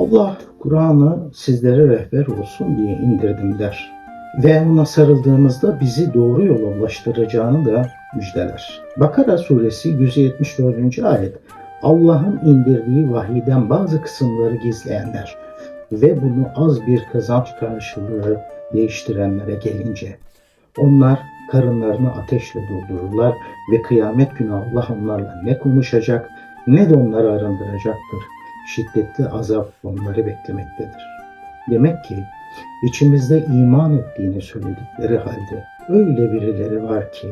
Allah Kur'an'ı sizlere rehber olsun diye indirdim der. Ve ona sarıldığımızda bizi doğru yola ulaştıracağını da müjdeler. Bakara suresi 174. ayet Allah'ın indirdiği vahiden bazı kısımları gizleyenler ve bunu az bir kazanç karşılığı değiştirenlere gelince onlar karınlarını ateşle doldururlar ve kıyamet günü Allah onlarla ne konuşacak ne de onları arındıracaktır. Şiddetli azap onları beklemektedir. Demek ki içimizde iman ettiğini söyledikleri halde öyle birileri var ki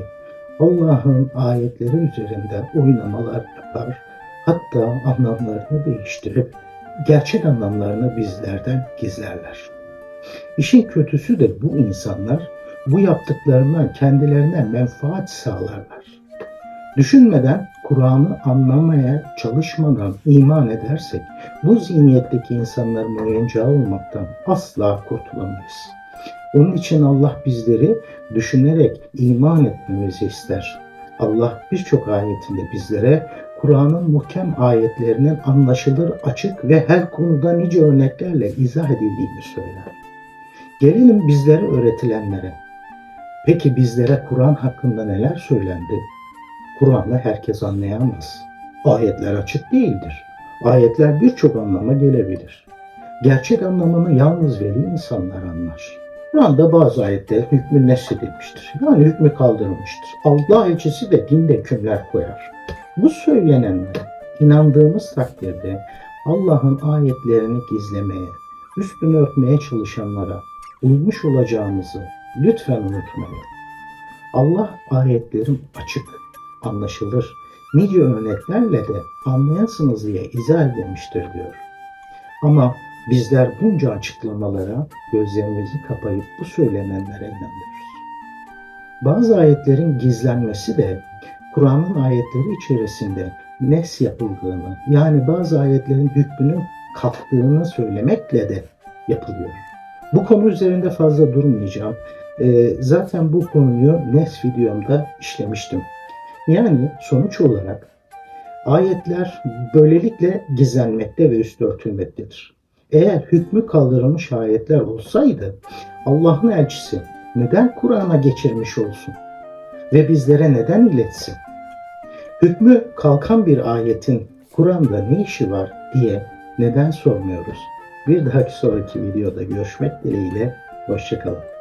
Allah'ın ayetleri üzerinde oynamalar yapar, hatta anlamlarını değiştirip gerçek anlamlarını bizlerden gizlerler. İşin kötüsü de bu insanlar bu yaptıklarından kendilerine menfaat sağlarlar. Düşünmeden, Kur'an'ı anlamaya çalışmadan iman edersek bu zihniyetteki insanların oyuncağı olmaktan asla kurtulamayız. Onun için Allah bizleri düşünerek iman etmemizi ister. Allah birçok ayetinde bizlere Kur'an'ın muhkem ayetlerinin anlaşılır, açık ve her konuda nice örneklerle izah edildiğini söyler. Gelelim bizlere öğretilenlere. Peki bizlere Kur'an hakkında neler söylendi? Kur'an'ı herkes anlayamaz. Ayetler açık değildir. Ayetler birçok anlama gelebilir. Gerçek anlamını yalnız veli insanlar anlar. Kur'an'da bazı ayetler hükmü nesledilmiştir. Yani hükmü kaldırılmıştır. Allah elçisi de dinde hükümler koyar. Bu söylenenlere inandığımız takdirde Allah'ın ayetlerini gizlemeye, üstünü örtmeye çalışanlara uymuş olacağımızı lütfen unutmayın. Allah ayetlerim açık, anlaşılır, nice örneklerle de anlayasınız diye izah demiştir diyor. Ama bizler bunca açıklamalara gözlerimizi kapayıp bu söylenenlere inanıyoruz. Bazı ayetlerin gizlenmesi de Kur'an'ın ayetleri içerisinde nes yapıldığını yani bazı ayetlerin hükmünü kattığını söylemekle de yapılıyor. Bu konu üzerinde fazla durmayacağım. Ee, zaten bu konuyu NES videomda işlemiştim. Yani sonuç olarak ayetler böylelikle gizlenmekte ve üst örtülmektedir. Eğer hükmü kaldırılmış ayetler olsaydı Allah'ın elçisi neden Kur'an'a geçirmiş olsun? Ve bizlere neden iletsin? Hükmü kalkan bir ayetin Kur'an'da ne işi var diye neden sormuyoruz? Bir dahaki sonraki videoda görüşmek dileğiyle. Hoşçakalın.